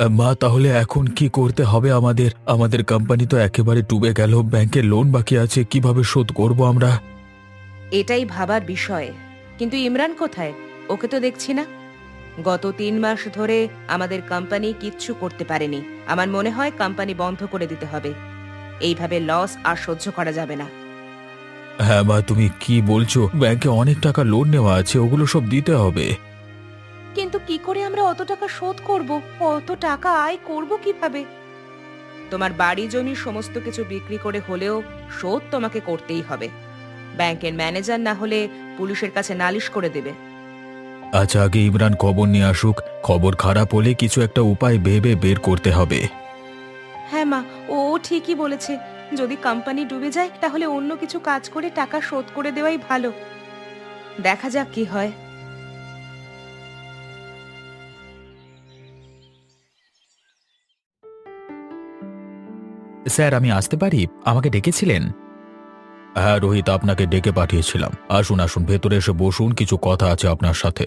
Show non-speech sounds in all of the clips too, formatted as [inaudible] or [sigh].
মা তাহলে এখন কি করতে হবে আমাদের? আমাদের কোম্পানি তো একেবারে ডুবে গেল। ব্যাংকের লোন বাকি আছে কীভাবে শোধ করব আমরা? এটাই ভাবার বিষয়। কিন্তু ইমরান কোথায়? ওকে তো দেখছি না। গত তিন মাস ধরে আমাদের কোম্পানি কিচ্ছু করতে পারেনি। আমার মনে হয় কোম্পানি বন্ধ করে দিতে হবে। এইভাবে লস আর সহ্য করা যাবে না। হ্যাঁ মা তুমি কি বলছো? ব্যাংকে অনেক টাকা লোন নেওয়া আছে ওগুলো সব দিতে হবে। কিন্তু কি করে আমরা অত টাকা শোধ করব? অত টাকা আয় করব কীভাবে? তোমার বাড়ি জমি সমস্ত কিছু বিক্রি করে হলেও শোধ তোমাকে করতেই হবে। ব্যাংকের ম্যানেজার না হলে পুলিশের কাছে নালিশ করে দেবে। আচ্ছা আগে ইমরান খবর নিয়ে আসুক খবর খারাপ হলে কিছু একটা উপায় ভেবে বের করতে হবে। হ্যাঁ মা ও ঠিকই বলেছে। যদি কোম্পানি ডুবে যায় তাহলে অন্য কিছু কাজ করে টাকা শোধ করে দেওয়াই ভালো। দেখা যাক কি হয়। স্যার, আমি আসতে পারি? আমাকে ডেকেছিলেন? হ্যাঁ রোহিত, আপনাকে ডেকে পাঠিয়েছিলাম। আসুন আসুন, ভেতরে এসে বসুন, কিছু কথা আছে আপনার সাথে।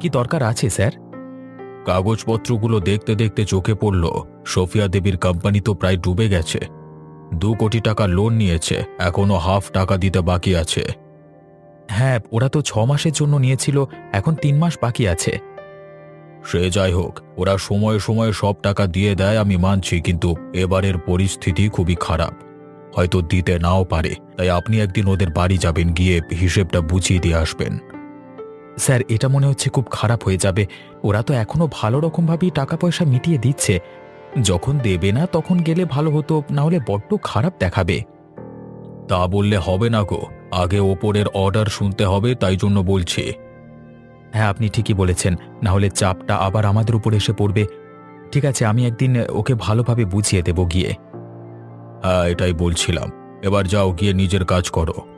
কি দরকার আছে, স্যার? কাগজপত্রগুলো দেখতে দেখতে চোখে পড়ল। সোফিয়া দেবীর কোম্পানি তো প্রায় ডুবে গেছে। দু কোটি টাকা লোন নিয়েছে, এখনও হাফ টাকা দিতে বাকি আছে। হ্যাঁ ওরা তো ছ মাসের জন্য নিয়েছিল এখন তিন মাস বাকি আছে। সে যাই হোক ওরা সময়ে সময়ে সব টাকা দিয়ে দেয় আমি মানছি কিন্তু এবারের পরিস্থিতি খুবই খারাপ। হয়তো দিতে নাও পারে তাই আপনি একদিন ওদের বাড়ি যাবেন গিয়ে হিসেবটা বুঝিয়ে দিয়ে আসবেন। স্যার এটা মনে হচ্ছে খুব খারাপ হয়ে যাবে। ওরা তো এখনও ভালো রকমভাবেই টাকা পয়সা মিটিয়ে দিচ্ছে। যখন দেবে না তখন গেলে ভালো হতো না হলে বড্ড খারাপ দেখাবে। তা বললে হবে না গো। আগে ওপরের অর্ডার শুনতে হবে তাই জন্য বলছি। হ্যাঁ আপনি ঠিকই বলেছেন। না হলে চাপটা আবার আমাদের উপর এসে পড়বে। ঠিক আছে আমি একদিন ওকে ভালোভাবে বুঝিয়ে দেব গিয়ে। হ্যাঁ এটাই বলছিলাম। এবার যাও গিয়ে নিজের কাজ করো।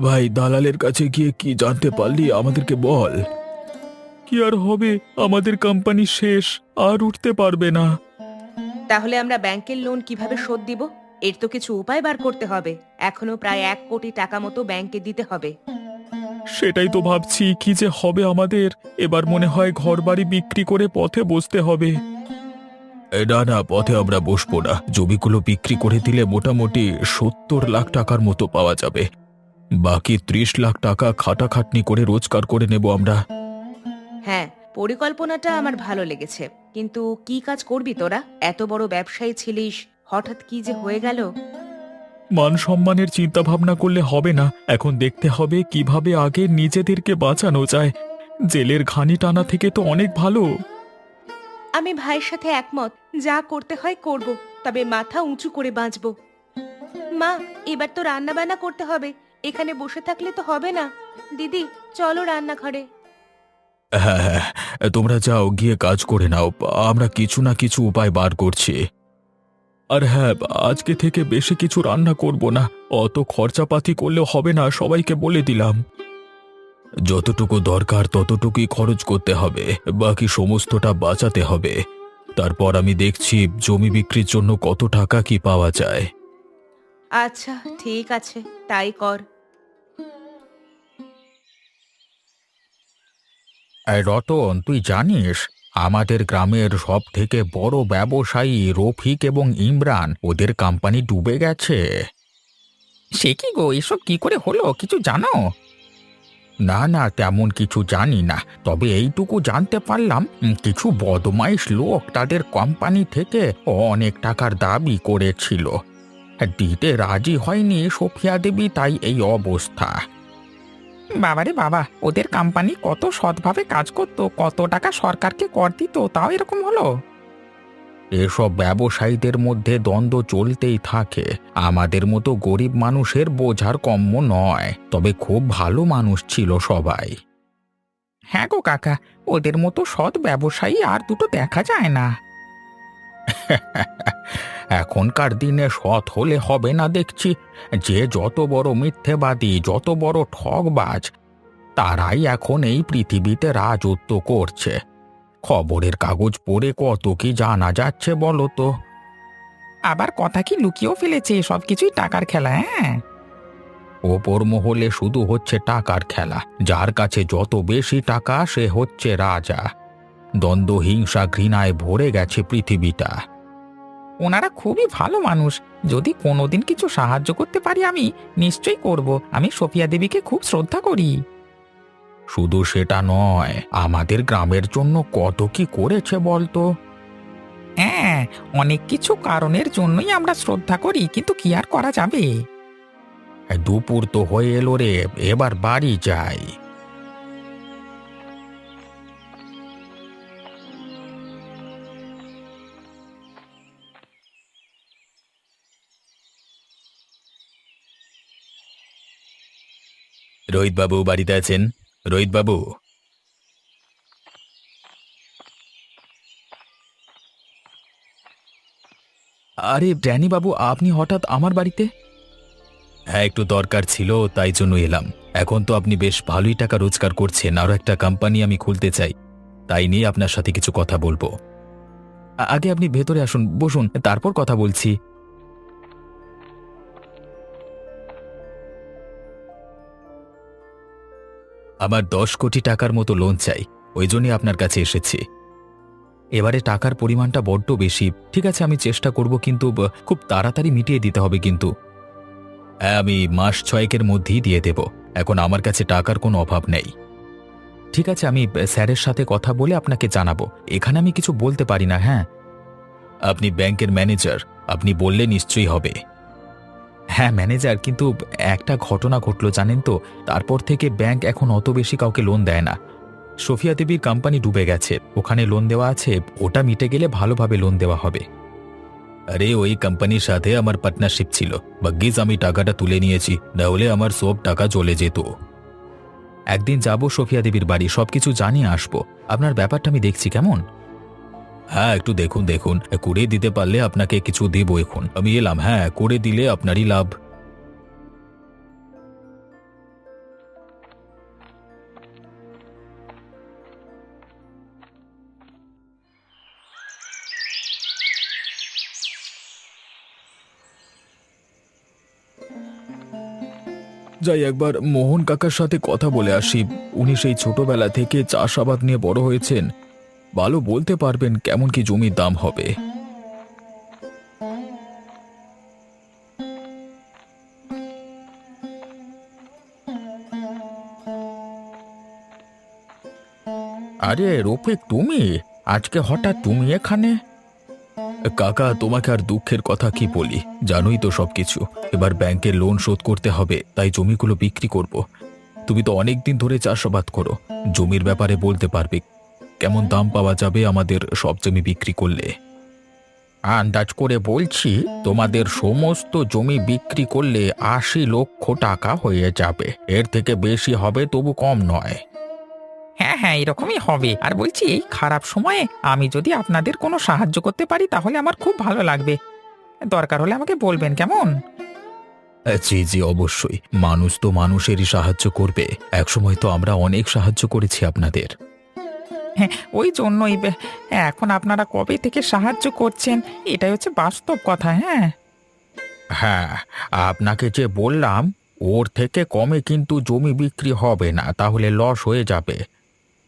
ভাই দালালের কাছে গিয়ে কি জানতে পারলি? আমাদেরকে বল। কি আর হবে? আমাদের কোম্পানি শেষ আর উঠতে পারবে না। তাহলে আমরা ব্যাংকের লোন কীভাবে শোধ দিব? এর তো কিছু উপায় বার করতে হবে। এখনও প্রায় এক কোটি টাকা মতো ব্যাংকে দিতে হবে। সেটাই তো ভাবছি কি যে হবে আমাদের? এবার মনে হয় ঘরবাড়ি বিক্রি করে পথে বসতে হবে। না না পথে আমরা বসবো না। জমিগুলো বিক্রি করে দিলে মোটামুটি সত্তর লাখ টাকার মতো পাওয়া যাবে। বাকি ত্রিশ লাখ টাকা খাটাখাটনি করে রোজগার করে নেব আমরা। হ্যাঁ পরিকল্পনাটা আমার ভালো লেগেছে। কিন্তু কি কাজ করবি তোরা? এত বড় ব্যবসায়ী ছিলিস হঠাৎ কি যে হয়ে গেল? মান সম্মানের চিন্তা ভাবনা করলে হবে না। এখন দেখতে হবে কীভাবে আগে নিজেদেরকে বাঁচানো যায়। জেলের ঘানি টানা থেকে তো অনেক ভালো। আমি ভাইয়ের সাথে একমত যা করতে হয় করব তবে মাথা উঁচু করে বাঁচব। মা এবার তো রান্না বান্না করতে হবে। এখানে বসে থাকলে তো হবে না। দিদি চলো রান্নাঘরে। হ্যাঁ হ্যাঁ তোমরা যাও গিয়ে কাজ করে নাও। আমরা কিছু না কিছু উপায় বার করছি। আর হ্যাঁ আজকে থেকে বেশি কিছু রান্না করব না। অত খরচাপাতি করলেও হবে না সবাইকে বলে দিলাম। যতটুকু দরকার ততটুকুই খরচ করতে হবে। বাকি সমস্তটা বাঁচাতে হবে। তারপর আমি দেখছি জমি বিক্রির জন্য কত টাকা কি পাওয়া যায়। আচ্ছা ঠিক আছে তাই কর। রতন তুই জানিস আমাদের গ্রামের সব থেকে বড় ব্যবসায়ী রফিক এবং ইমরান ওদের কোম্পানি ডুবে গেছে। সে কি গো এসব কি করে হলো? কিছু জানো? না না তেমন কিছু জানি না তবে এইটুকু জানতে পারলাম উম, কিছু বদমাইশ লোক তাদের কোম্পানি থেকে অনেক টাকার দাবি করেছিল। দিতে রাজি হয়নি সোফিয়া দেবী তাই এই অবস্থা। বাবারে বাবা ওদের কোম্পানি কত সৎভাবে কাজ করতো কত টাকা সরকারকে কর দিত তাও এরকম হলো? এসব ব্যবসায়ীদের মধ্যে দ্বন্দ্ব চলতেই থাকে। আমাদের মতো গরিব মানুষের বোঝার কম্য নয় তবে খুব ভালো মানুষ ছিল সবাই। হ্যাঁ গো কাকা ওদের মতো সৎ ব্যবসায়ী আর দুটো দেখা যায় না। [laughs] এখনকার দিনে সৎ হলে হবে না দেখছি। যে যত বড় মিথ্যেবাদী যত বড় ঠকবাজ তারাই এখন এই পৃথিবীতে রাজত্ব করছে। খবরের কাগজ পড়ে কত কি জানা যাচ্ছে বলো তো? আবার কথা কি লুকিয়েও ফেলেছে? সব কিছুই টাকার খেলা হ্যাঁ? ওপর মহলে শুধু হচ্ছে টাকার খেলা। যার কাছে যত বেশি টাকা সে হচ্ছে রাজা। দ্বন্দ্ব, হিংসা, ঘৃণায় ভরে গেছে পৃথিবীটা। ওনারা খুবই ভালো মানুষ। যদি কোনোদিন কিছু সাহায্য করতে পারি আমি, নিশ্চয়ই করব। আমি সোফিয়া দেবীকে খুব শ্রদ্ধা করি। শুধু সেটা নয়, আমাদের গ্রামের জন্য কত কি করেছে বলতো? হ্যাঁ অনেক কিছু কারণের জন্যই আমরা শ্রদ্ধা করি, কিন্তু কি আর করা যাবে? দুপুর তো হয়ে এলো রে, এবার বাড়ি যাই। রোহিত বাবু বাড়িতে আছেন? রোহিত বাবু আরে বাবু আপনি হঠাৎ আমার বাড়িতে? হ্যাঁ একটু দরকার ছিল, তাই জন্য এলাম। এখন তো আপনি বেশ ভালোই টাকা রোজগার করছেন আরও একটা কোম্পানি আমি খুলতে চাই। তাই নিয়ে আপনার সাথে কিছু কথা বলব। আগে আপনি ভেতরে আসুন, বসুন, তারপর কথা বলছি। আমার দশ কোটি টাকার মতো লোন চাই। ওই জন্যই আপনার কাছে এসেছি। এবারে টাকার পরিমাণটা বড্ড বেশি। ঠিক আছে, আমি চেষ্টা করব কিন্তু খুব তাড়াতাড়ি মিটিয়ে দিতে হবে কিন্তু। হ্যাঁ আমি মাস ছয়েকের মধ্যেই দিয়ে দেব। এখন আমার কাছে টাকার কোনো অভাব নেই। ঠিক আছে, আমি স্যারের সাথে কথা বলে আপনাকে জানাব। এখানে আমি কিছু বলতে পারি না হ্যাঁ? আপনি ব্যাংকের ম্যানেজার। আপনি বললে নিশ্চয়ই হবে। হ্যাঁ ম্যানেজার কিন্তু একটা ঘটনা ঘটলো, জানেন তো? তারপর থেকে ব্যাংক এখন অত বেশি কাউকে লোন দেয় না। সোফিয়া দেবীর কোম্পানি ডুবে গেছে। ওখানে লোন দেওয়া আছে, ওটা মিটে গেলে ভালোভাবে লোন দেওয়া হবে। আরে, ওই কোম্পানির সাথে আমার পার্টনারশিপ ছিল। ভাগ্যিস আমি টাকাটা তুলে নিয়েছি, না হলে আমার সব টাকা চলে যেত। একদিন যাব সোফিয়া দেবীর বাড়ি, সবকিছু জানিয়ে আসব। আপনার ব্যাপারটা আমি দেখছি, কেমন? হ্যাঁ একটু দেখুন দেখুন। করে দিতে পারলে আপনাকে কিছু দেব এখন। আমি এলাম হ্যাঁ করে দিলে আপনারই লাভ। যাই, একবার মোহন কাকার সাথে কথা বলে আসি। উনি সেই ছোটবেলা থেকে চাষাবাদ নিয়ে বড় হয়েছেন। ভালো বলতে পারবেন কেমন কি জমির দাম হবে। আরে রফিক, তুমি? আজকে হঠাৎ তুমি এখানে? কাকা, তোমাকে আর দুঃখের কথা কি বলি? জানোই তো সবকিছু। এবার ব্যাংকের লোন শোধ করতে হবে, তাই জমিগুলো বিক্রি করব। তুমি তো অনেক দিন ধরে চাষাবাদ করো। জমির ব্যাপারে বলতে পারবে কেমন দাম পাওয়া যাবে আমাদের সব জমি বিক্রি করলে? আন্দাজ করে বলছি তোমাদের সমস্ত জমি বিক্রি করলে আশি লক্ষ টাকা হয়ে যাবে। এর থেকে বেশি হবে তবু কম নয়। হ্যাঁ হ্যাঁ এরকমই হবে। আর বলছি এই খারাপ সময়ে আমি যদি আপনাদের কোনো সাহায্য করতে পারি তাহলে আমার খুব ভালো লাগবে। দরকার হলে আমাকে বলবেন কেমন? জি জি অবশ্যই। মানুষ তো মানুষেরই সাহায্য করবে। একসময় তো আমরা অনেক সাহায্য করেছি আপনাদের। হ্যাঁ ওই জন্যই বে- এখন আপনারা কবে থেকে সাহায্য করছেন এটাই হচ্ছে বাস্তব কথা হ্যাঁ? হ্যাঁ আপনাকে যে বললাম ওর থেকে কমে কিন্তু জমি বিক্রি হবে না তাহলে লস হয়ে যাবে।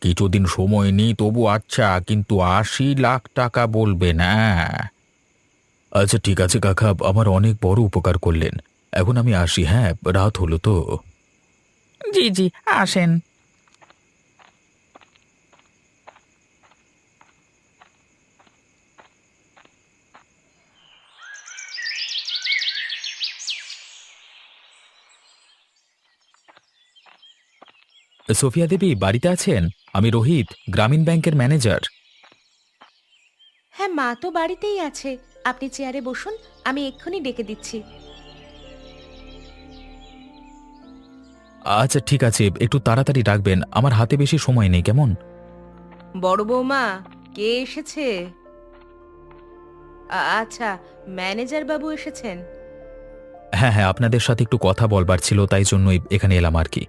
কিছুদিন সময় নেই তবু আচ্ছা কিন্তু আশি লাখ টাকা বলবে না আচ্ছা ঠিক আছে কাকা আমার অনেক বড় উপকার করলেন। এখন আমি আসি হ্যাঁ রাত হলো তো। জি জি আসেন। সোফিয়া দেবী বাড়িতে আছেন? আমি রোহিত গ্রামীণ ব্যাংকের ম্যানেজার। হ্যাঁ মা তো বাড়িতেই আছে। আপনি চেয়ারে বসুন আমি এক্ষুনি ডেকে দিচ্ছি। আচ্ছা ঠিক আছে একটু তাড়াতাড়ি রাখবেন আমার হাতে বেশি সময় নেই কেমন? বড় বৌমা কে এসেছে? আ- আচ্ছা ম্যানেজার বাবু এসেছেন? হ্যাঁ হ্যাঁ আপনাদের সাথে একটু কথা বলবার ছিল তাই জন্যই এখানে এলাম আর কি।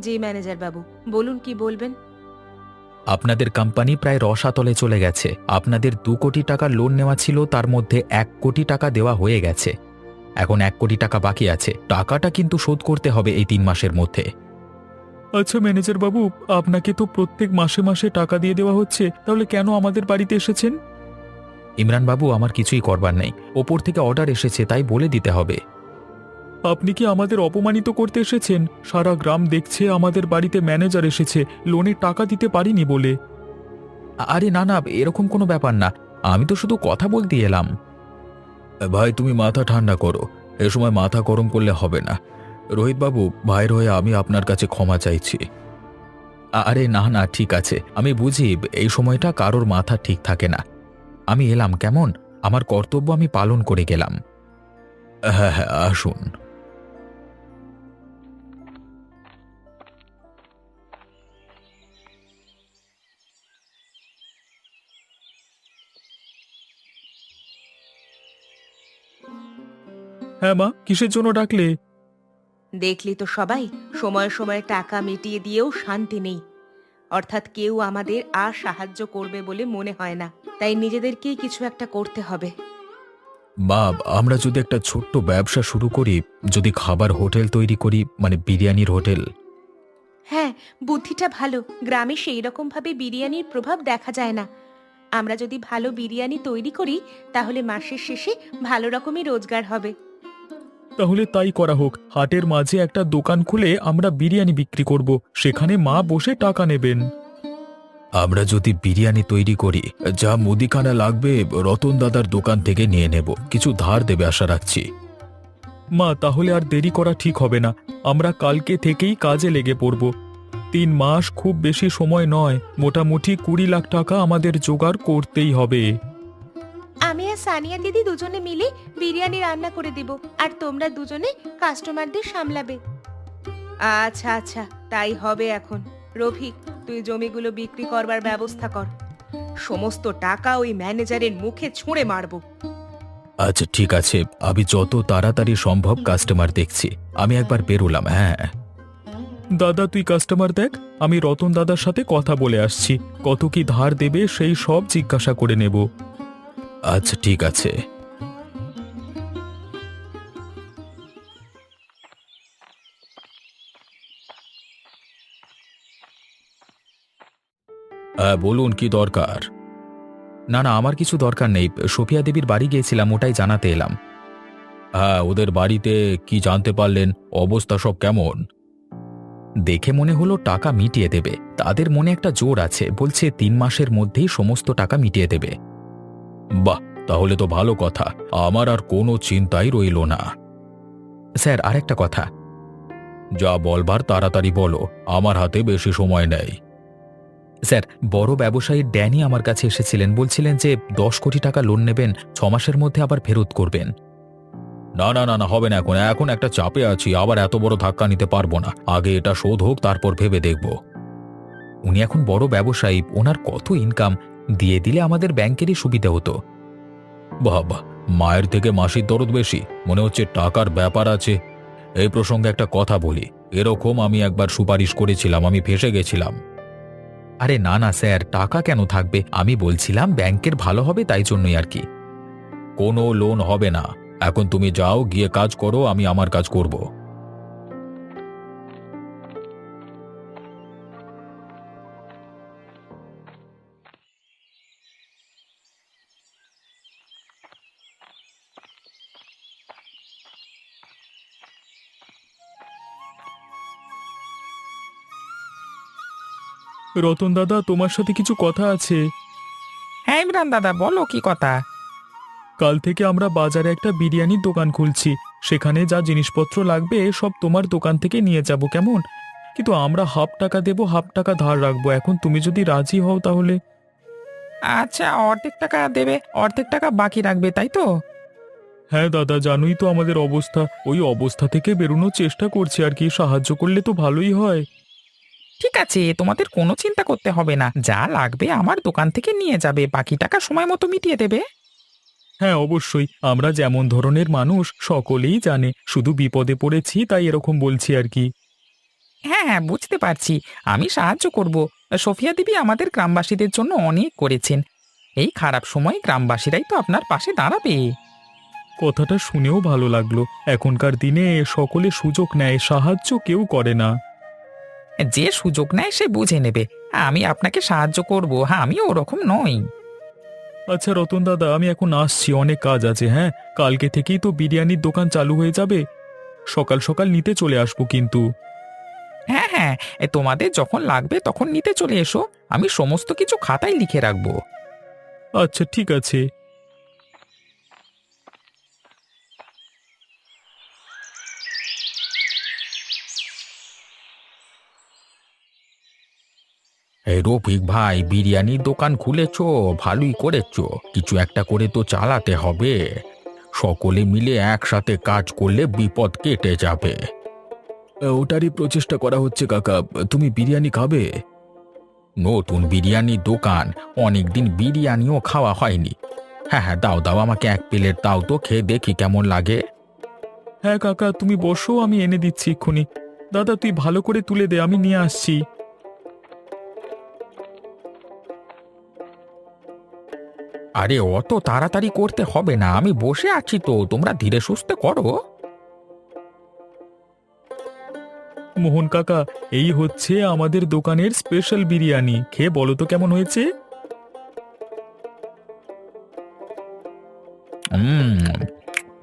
জি ম্যানেজার বাবু। বলুন কি বলবেন? আপনাদের কোম্পানি প্রায় রসাতলে চলে গেছে। আপনাদের দু কোটি টাকা লোন নেওয়া ছিল তার মধ্যে এক কোটি টাকা দেওয়া হয়ে গেছে। এখন এক কোটি টাকা বাকি আছে। টাকাটা কিন্তু শোধ করতে হবে এই তিন মাসের মধ্যে। আচ্ছা ম্যানেজার বাবু আপনাকে তো প্রত্যেক মাসে মাসে টাকা দিয়ে দেওয়া হচ্ছে তাহলে কেন আমাদের বাড়িতে এসেছেন? ইমরান বাবু আমার কিছুই করবার নেই। ওপর থেকে অর্ডার এসেছে তাই বলে দিতে হবে। আপনি কি আমাদের অপমানিত করতে এসেছেন? সারা গ্রাম দেখছে আমাদের বাড়িতে ম্যানেজার এসেছে লোনের টাকা দিতে পারিনি বলে। আরে না না, এরকম কোনো ব্যাপার না। আমি তো শুধু কথা বলতে এলাম। ভাই, তুমি মাথা ঠান্ডা করো। এ সময় মাথা গরম করলে হবে না। রোহিত বাবু ভাইয়ের হয়ে আমি আপনার কাছে ক্ষমা চাইছি। আরে না না, ঠিক আছে। আমি বুঝি এই সময়টা কারোর মাথা ঠিক থাকে না। আমি এলাম, কেমন? আমার কর্তব্য আমি পালন করে গেলাম। হ্যাঁ হ্যাঁ আসুন। হ্যাঁ মা কিসের জন্য ডাকলে? দেখলি তো সবাই সময় সময় টাকা মিটিয়ে দিয়েও শান্তি নেই। অর্থাৎ কেউ আমাদের আর সাহায্য করবে বলে মনে হয় না। তাই নিজেদেরকেই কিছু একটা করতে হবে। মা আমরা যদি একটা ছোট্ট ব্যবসা শুরু করি যদি খাবার হোটেল তৈরি করি মানে বিরিয়ানির হোটেল। হ্যাঁ বুদ্ধিটা ভালো। গ্রামে সেই রকম ভাবে বিরিয়ানির প্রভাব দেখা যায় না। আমরা যদি ভালো বিরিয়ানি তৈরি করি তাহলে মাসের শেষে ভালো রকমই রোজগার হবে। তাহলে তাই করা হোক। হাটের মাঝে একটা দোকান খুলে আমরা বিরিয়ানি বিক্রি করব। সেখানে মা বসে টাকা নেবেন। আমরা যদি বিরিয়ানি তৈরি করি যা মুদিখানা লাগবে রতন দাদার দোকান থেকে নিয়ে নেব। কিছু ধার দেবে আশা রাখছি। মা তাহলে আর দেরি করা ঠিক হবে না। আমরা কালকে থেকেই কাজে লেগে পড়ব। তিন মাস খুব বেশি সময় নয়। মোটামুটি কুড়ি লাখ টাকা আমাদের জোগাড় করতেই হবে। আমি আর সানিয়া দিদি দুজনে মিলে বিরিয়ানি রান্না করে দিব আর তোমরা দুজনে কাস্টমারদের সামলাবে। আচ্ছা আচ্ছা তাই হবে এখন। রফিক তুই জমিগুলো বিক্রি করবার ব্যবস্থা কর। সমস্ত টাকা ওই ম্যানেজারের মুখে ছুঁড়ে মারবো। আচ্ছা ঠিক আছে। আমি যত তাড়াতাড়ি সম্ভব কাস্টমার দেখছি। আমি একবার বেরোলাম হ্যাঁ। দাদা তুই কাস্টমার দেখ। আমি রতন দাদার সাথে কথা বলে আসছি। কত কি ধার দেবে সেই সব জিজ্ঞাসা করে নেব। আচ্ছা ঠিক আছে। বলুন, কি দরকার? না না, আমার কিছু দরকার নেই। সোফিয়া দেবীর বাড়ি গিয়েছিলাম, ওটাই জানাতে এলাম। হ্যাঁ ওদের বাড়িতে কি জানতে পারলেন? অবস্থা সব কেমন? দেখে মনে হলো টাকা মিটিয়ে দেবে। তাদের মনে একটা জোর আছে, বলছে তিন মাসের মধ্যেই সমস্ত টাকা মিটিয়ে দেবে। বাহ, তাহলে তো ভালো কথা। আমার আর কোনো চিন্তাই রইল না। স্যার, আরেকটা কথা। যা বলবার তাড়াতাড়ি বলো, আমার হাতে বেশি সময় নেই। স্যার, বড় ব্যবসায়ী ড্যানি আমার কাছে এসেছিলেন, বলছিলেন যে দশ কোটি টাকা লোন নেবেন, ছ মাসের মধ্যে আবার ফেরত করবেন। না না না না, হবে না এখন এখন একটা চাপে আছি, আবার এত বড় ধাক্কা নিতে পারব না। আগে এটা শোধ হোক, তারপর ভেবে দেখব। উনি এখন বড় ব্যবসায়ী, ওনার কত ইনকাম দিয়ে দিলে আমাদের ব্যাংকেরই সুবিধা হতো। বাবা, মায়ের থেকে মাসির দরদ বেশি, মনে হচ্ছে টাকার ব্যাপার আছে। এই প্রসঙ্গে একটা কথা বলি, এরকম আমি একবার সুপারিশ করেছিলাম, আমি ফেসে গেছিলাম। আরে না না, স্যার, টাকা কেন থাকবে? আমি বলছিলাম ব্যাংকের ভালো হবে তাই জন্যই আর কি। কোনো লোন হবে না। এখন তুমি যাও, গিয়ে কাজ করো, আমি আমার কাজ করব। রতন দাদা তোমার সাথে কিছু কথা আছে। হ্যাঁ ইমরান দাদা বলো কি কথা? কাল থেকে আমরা বাজারে একটা বিরিয়ানির দোকান খুলছি। সেখানে যা জিনিসপত্র লাগবে সব তোমার দোকান থেকে নিয়ে যাব কেমন? কিন্তু আমরা হাফ টাকা দেবো হাফ টাকা ধার রাখব। এখন তুমি যদি রাজি হও তাহলে। আচ্ছা অর্ধেক টাকা দেবে অর্ধেক টাকা বাকি রাখবে তাই তো? হ্যাঁ দাদা জানোই তো আমাদের অবস্থা। ওই অবস্থা থেকে বেরোনোর চেষ্টা করছি আর কি সাহায্য করলে তো ভালোই হয়। ঠিক আছে তোমাদের কোনো চিন্তা করতে হবে না। যা লাগবে আমার দোকান থেকে নিয়ে যাবে। বাকি টাকা সময় মতো মিটিয়ে দেবে। হ্যাঁ অবশ্যই। আমরা যেমন ধরনের মানুষ সকলেই জানে। শুধু বিপদে পড়েছি তাই এরকম বলছি আর কি। হ্যাঁ হ্যাঁ বুঝতে পারছি। আমি সাহায্য করব। সোফিয়া দেবী আমাদের গ্রামবাসীদের জন্য অনেক করেছেন। এই খারাপ সময় গ্রামবাসীরাই তো আপনার পাশে দাঁড়াবে। কথাটা শুনেও ভালো লাগল। এখনকার দিনে সকলে সুযোগ নেয় সাহায্য কেউ করে না। যে সুযোগ নেয় সে বুঝে নেবে। আমি আপনাকে সাহায্য করব। হ্যাঁ আমি ওরকম নই। আচ্ছা রতন দাদা আমি এখন আসছি। অনেক কাজ আছে হ্যাঁ? কালকে থেকেই তো বিরিয়ানির দোকান চালু হয়ে যাবে। সকাল সকাল নিতে চলে আসব কিন্তু। হ্যাঁ হ্যাঁ এ তোমাদের যখন লাগবে তখন নিতে চলে এসো। আমি সমস্ত কিছু খাতায় লিখে রাখব। আচ্ছা ঠিক আছে। এই রফিক ভাই বিরিয়ানির দোকান খুলেছ? ভালোই করেছ। কিছু একটা করে তো চালাতে হবে। সকলে মিলে একসাথে কাজ করলে বিপদ কেটে যাবে। ওটারই প্রচেষ্টা করা হচ্ছে কাকা। তুমি বিরিয়ানি খাবে? নতুন বিরিয়ানির দোকান। অনেকদিন বিরিয়ানিও খাওয়া হয়নি। হ্যাঁ হ্যাঁ দাও দাও আমাকে এক প্লেট দাও তো খেয়ে দেখি কেমন লাগে। হ্যাঁ কাকা তুমি বসো আমি এনে দিচ্ছি এক্ষুনি। দাদা তুই ভালো করে তুলে দে আমি নিয়ে আসছি। আরে অত তাড়াতাড়ি করতে হবে না। আমি বসে আছি তো তোমরা ধীরে সুস্থে করো। মোহন কাকা এই হচ্ছে আমাদের দোকানের স্পেশাল বিরিয়ানি। খেয়ে বলো তো কেমন হয়েছে? হুম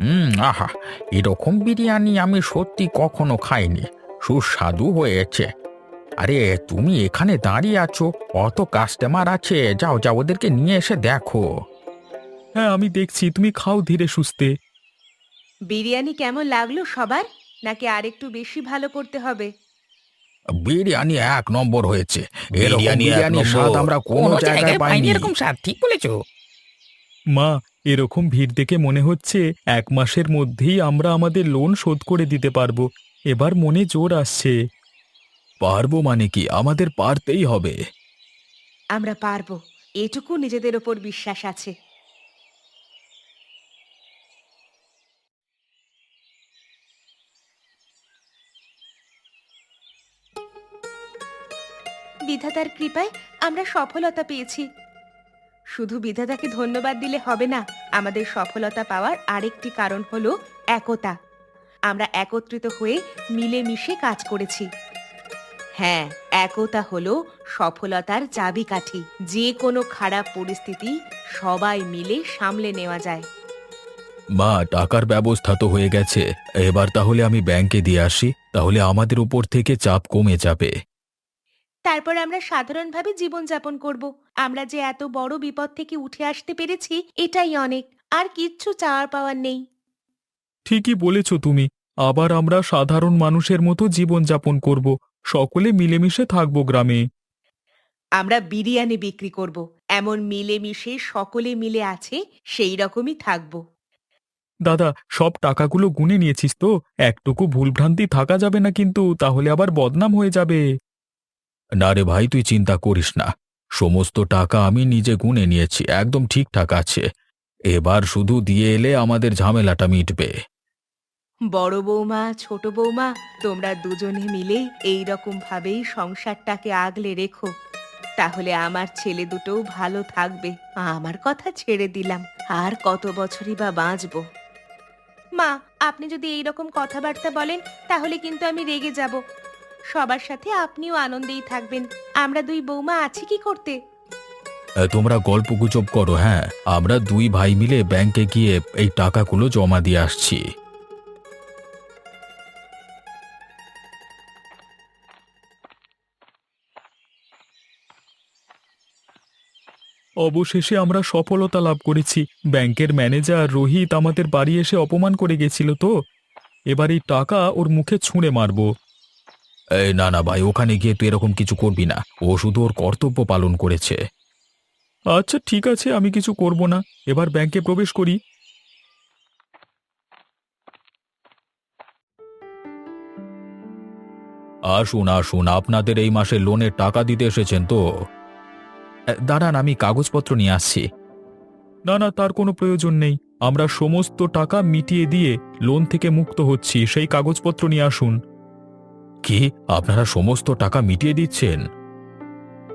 হুম আহা এরকম বিরিয়ানি আমি সত্যি কখনো খাইনি। সুস্বাদু হয়েছে। আরে তুমি এখানে দাঁড়িয়ে আছো। অত কাস্টমার আছে। যাও যাও ওদেরকে নিয়ে এসে দেখো। হ্যাঁ আমি দেখছি। তুমি খাও ধীরে সুস্থে। বিরিয়ানি কেমন লাগল সবার? নাকি আর একটু বেশি ভালো করতে হবে? বিরিয়ানি এক নম্বর হয়েছে। এরকম বিরিয়ানি এক বিরিয়ানির স্বাদ নম্বর। আমরা কোনো জায়গায় পাইনি। এরকম স্বাদ ঠিক বলেছ? মা এরকম ভিড় দেখে মনে হচ্ছে এক মাসের মধ্যেই আমরা আমাদের লোন শোধ করে দিতে পারব। এবার মনে জোর আসছে। পারব মানে কি? আমাদের পারতেই হবে। আমরা পারব। এটুকু নিজেদের ওপর বিশ্বাস আছে। বিধাতার কৃপায় আমরা সফলতা পেয়েছি। শুধু বিধাতাকে ধন্যবাদ দিলে হবে না, আমাদের সফলতা পাওয়ার আরেকটি কারণ হলো একতা। আমরা একত্রিত হয়ে মিলেমিশে কাজ করেছি। হ্যাঁ একতা হলো সফলতার চাবিকাঠি। যে কোনো খারাপ পরিস্থিতি সবাই মিলে সামলে নেওয়া যায়। মা টাকার ব্যবস্থা তো হয়ে গেছে। এবার তাহলে আমি ব্যাংকে দিয়ে আসি তাহলে আমাদের উপর থেকে চাপ কমে যাবে। তারপর আমরা সাধারণভাবে জীবনযাপন করব। আমরা যে এত বড় বিপদ থেকে উঠে আসতে পেরেছি এটাই অনেক। আর কিচ্ছু চাওয়ার পাওয়ার নেই। ঠিকই বলেছ তুমি। আবার আমরা সাধারণ মানুষের মতো জীবনযাপন করব। সকলে মিলেমিশে থাকব গ্রামে। আমরা বিরিয়ানি বিক্রি করব। এমন মিলেমিশে সকলে মিলে আছে সেই রকমই থাকব। দাদা সব টাকাগুলো গুনে নিয়েছিস তো? একটুকু ভুলভ্রান্তি থাকা যাবে না কিন্তু তাহলে আবার বদনাম হয়ে যাবে। না রে ভাই তুই চিন্তা করিস না। সমস্ত টাকা আমি নিজে গুনে নিয়েছি একদম ঠিকঠাক আছে। এবার শুধু দিয়ে এলে আমাদের ঝামেলাটা মিটবে। বড় বৌমা, ছোট বৌমা, তোমরা দুজনে মিলে এই রকম ভাবেই সংসারটাকে আগলে রেখো। তাহলে আমার ছেলে দুটোও ভালো থাকবে। আমার কথা ছেড়ে দিলাম। আর কত বছরই বা বাঁচবো। মা, আপনি যদি এই রকম কথাবার্তা বলেন, তাহলে কিন্তু আমি রেগে যাব। সবার সাথে আপনিও আনন্দেই থাকবেন। আমরা দুই বৌমা আছি কি করতে? তোমরা গল্প গুজব করো হ্যাঁ। আমরা দুই ভাই মিলে ব্যাংকে গিয়ে এই টাকাগুলো জমা দিয়ে আসছি। অবশেষে আমরা সফলতা লাভ করেছি। ব্যাংকের ম্যানেজার রোহিত আমাদের বাড়ি এসে অপমান করে গেছিল তো। এবার এই টাকা ওর মুখে ছুঁড়ে মারবো। এই না না ভাই ওখানে গিয়ে তুই এরকম কিছু করবি না। ও শুধু ওর কর্তব্য পালন করেছে। আচ্ছা ঠিক আছে আমি কিছু করব না। এবার ব্যাংকে প্রবেশ করি। আসুন আসুন আপনাদের এই মাসে লোনের টাকা দিতে এসেছেন তো। দাঁড়ান, আমি কাগজপত্র নিয়ে আসছি। না না, তার কোনো প্রয়োজন নেই। আমরা সমস্ত টাকা মিটিয়ে দিয়ে লোন থেকে মুক্ত হচ্ছি। সেই কাগজপত্র নিয়ে আসুন। কি? আপনারা সমস্ত টাকা মিটিয়ে দিচ্ছেন?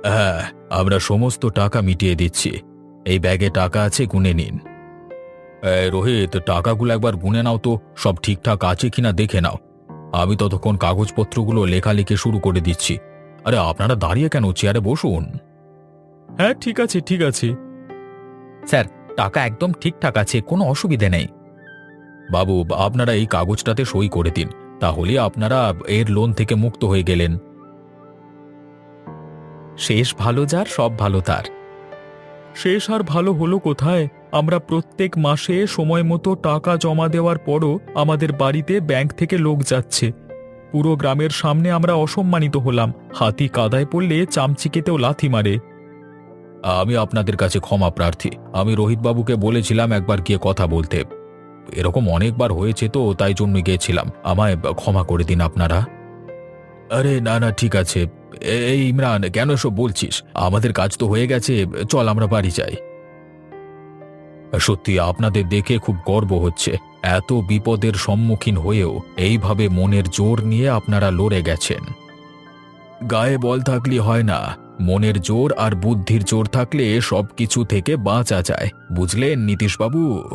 হ্যাঁ আমরা সমস্ত টাকা মিটিয়ে দিচ্ছি। এই ব্যাগে টাকা আছে, গুনে নিন। রোহিত, টাকাগুলো একবার গুনে নাও তো, সব ঠিকঠাক আছে কিনা দেখে নাও। আমি ততক্ষণ কাগজপত্রগুলো লেখালেখি শুরু করে দিচ্ছি। আরে, আপনারা দাঁড়িয়ে কেন? চেয়ারে বসুন। হ্যাঁ ঠিক আছে ঠিক আছে। স্যার টাকা একদম ঠিকঠাক আছে কোনো অসুবিধে নেই। বাবু আপনারা এই কাগজটাতে সই করে দিন তাহলে আপনারা এর লোন থেকে মুক্ত হয়ে গেলেন। শেষ ভালো যার সব ভালো তার। শেষ আর ভালো হলো কোথায়? আমরা প্রত্যেক মাসে সময় মতো টাকা জমা দেওয়ার পরও আমাদের বাড়িতে ব্যাংক থেকে লোক যাচ্ছে। পুরো গ্রামের সামনে আমরা অসম্মানিত হলাম হাতি কাদায় পড়লে চামচিকেতেও লাথি মারে। আমি আপনাদের কাছে ক্ষমা প্রার্থী। আমি রোহিতবাবুকে বলেছিলাম একবার গিয়ে কথা বলতে। এরকম অনেকবার হয়েছে তো, তাই জন্য গিয়েছিলাম আমায় ক্ষমা করে দিন আপনারা। আরে, না না, ঠিক আছে। এই ইমরান, কেন এসব বলছিস? আমাদের কাজ তো হয়ে গেছে, চল আমরা বাড়ি যাই। সত্যি, আপনাদের দেখে খুব গর্ব হচ্ছে। এত বিপদের সম্মুখীন হয়েও এইভাবে মনের জোর নিয়ে আপনারা লড়ে গেছেন। গায়ে বল থাকলে হয় না। মনের জোর আর বুদ্ধির জোর থাকলে সবকিছু থেকে বাঁচা যায়। বুঝলেন নীতিশবাবু?